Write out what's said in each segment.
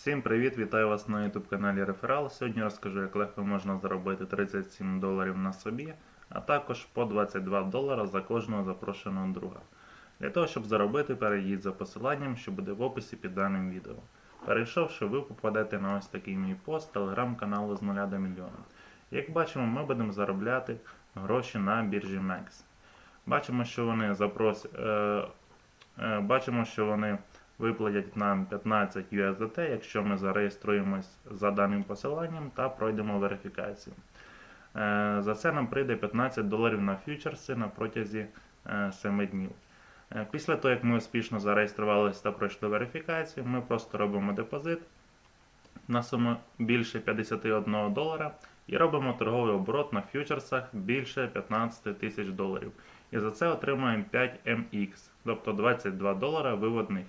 Всім привіт! Вітаю вас на YouTube каналі Реферал. Сьогодні розкажу, як легко можна заробити 37 доларів на собі, а також по 22 долара за кожного запрошеного друга. Для того, щоб заробити, перейдіть за посиланням, що буде в описі під даним відео. Перейшовши, ви попадете на ось такий мій пост телеграм-каналу з 0 до мільйона. Як бачимо, ми будемо заробляти гроші на біржі MEX. Бачимо, що вони запрос... е... Е... Бачимо, що вони виплатять нам 15 USDT, якщо ми зареєструємось за даним посиланням та пройдемо верифікацію. Е, За це нам прийде 15 доларів на фьючерси на протязі е, 7 днів. Е, Після того, як ми успішно зареєструвалися та пройшли верифікацію, ми просто робимо депозит на суму більше 51 долара і робимо торговий оборот на фьючерсах більше 15 тисяч доларів. І за це отримуємо 5 MX, тобто 22 долара виводних.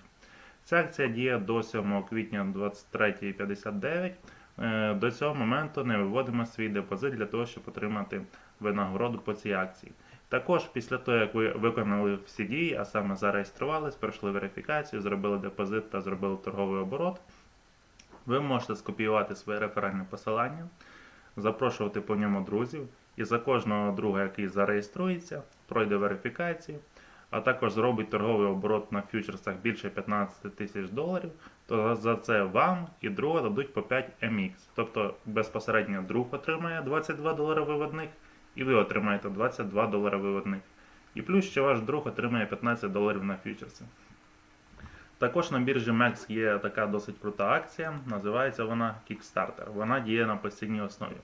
Ця акція діє до 7 квітня 23.59. Е, До цього моменту не виводимо свій депозит для того, щоб отримати винагороду по цій акції. Також після того, як ви виконали всі дії, а саме зареєструвались, пройшли верифікацію, зробили депозит та зробили торговий оборот, ви можете скопіювати своє реферальне посилання, запрошувати по ньому друзів, і за кожного друга, який зареєструється, пройде верифікацію, а також зробить торговий оборот на фьючерсах більше 15 тисяч доларів, то за це вам і друга дадуть по 5 MX. Тобто безпосередньо друг отримає 22 долари виводних, і ви отримаєте 22 долари виводних. І плюс ще ваш друг отримає 15 доларів на фьючерси. Також на біржі MEX є така досить крута акція, називається вона Kickstarter. Вона діє на постійній основі.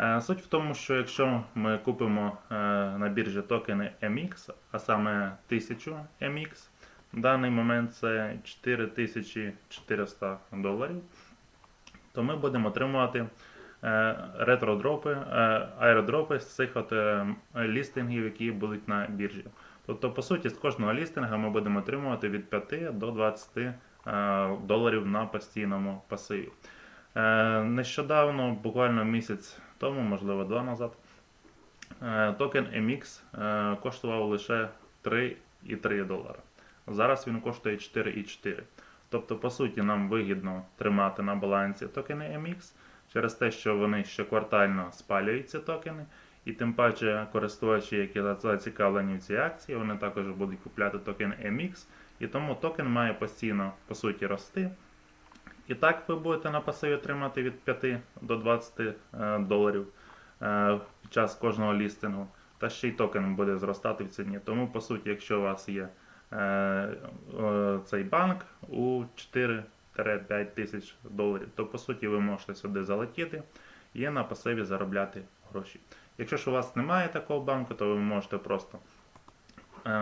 Е, Суть в тому, що якщо ми купимо е, на біржі токени MX, а саме 1000 MX, в даний момент це 4400 доларів, то ми будемо отримувати е, ретродропи, аеродропи з цих от лістингів, які будуть на біржі. Тобто, по суті, з кожного лістинга ми будемо отримувати від 5 до 20 е, доларів на постійному пасиві. Нещодавно, буквально місяць тому, можливо, два назад, е, токен MX е, коштував лише 3,3 долара. Зараз він коштує 4,4. Тобто, по суті, нам вигідно тримати на балансі токени MX через те, що вони щоквартально спалюють ці токени. І тим паче користувачі, які зацікавлені в цій акції, вони також будуть купляти токен MX, і тому токен має постійно по суті рости. І так ви будете на пасиві отримати від 5 до 20 е, доларів е, під час кожного лістингу. Та ще й токен буде зростати в ціні. Тому, по суті, якщо у вас є е, цей банк у 4-5 тисяч доларів, то по суті ви можете сюди залетіти і на пасиві заробляти гроші. Якщо ж у вас немає такого банку, то ви можете просто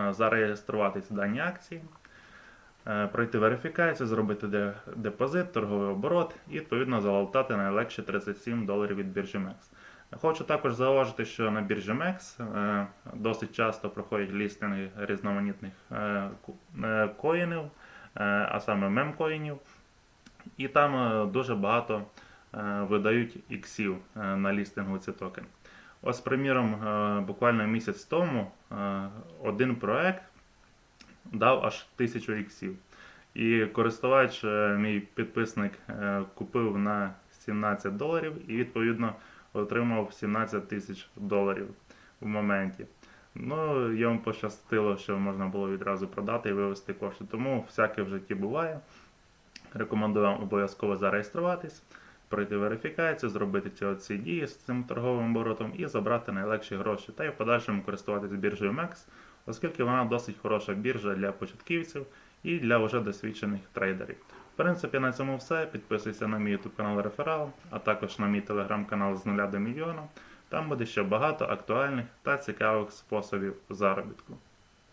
зареєструватися в даній акції, пройти верифікацію, зробити депозит, торговий оборот і відповідно залутати найлегше 37 доларів від біржі MEX. Хочу також зауважити, що на біржі MEX е, досить часто проходять лістинги різноманітних е, е, коїнів, е, а саме мемкоїнів. І там е, дуже багато е, видають іксів е, на лістингу ці токени. Ось, приміром, е, буквально місяць тому е, один проект дав аж 1000 іксів. І користувач, е, мій підписник, е, купив на 17 доларів і відповідно отримав 17 тисяч доларів в моменті. Ну, йому пощастило, що можна було відразу продати і вивести кошти. Тому всяке в житті буває. Рекомендую вам обов'язково зареєструватись, пройти верифікацію, зробити ці оці дії з цим торговим оборотом і забрати найлегші гроші. Та й в подальшому користуватись біржею MEX, оскільки вона досить хороша біржа для початківців і для вже досвідчених трейдерів. В принципі, на цьому все. Підписуйся на мій YouTube канал Реферал, а також на мій телеграм-канал з 0 до мільйона. Там буде ще багато актуальних та цікавих способів заробітку.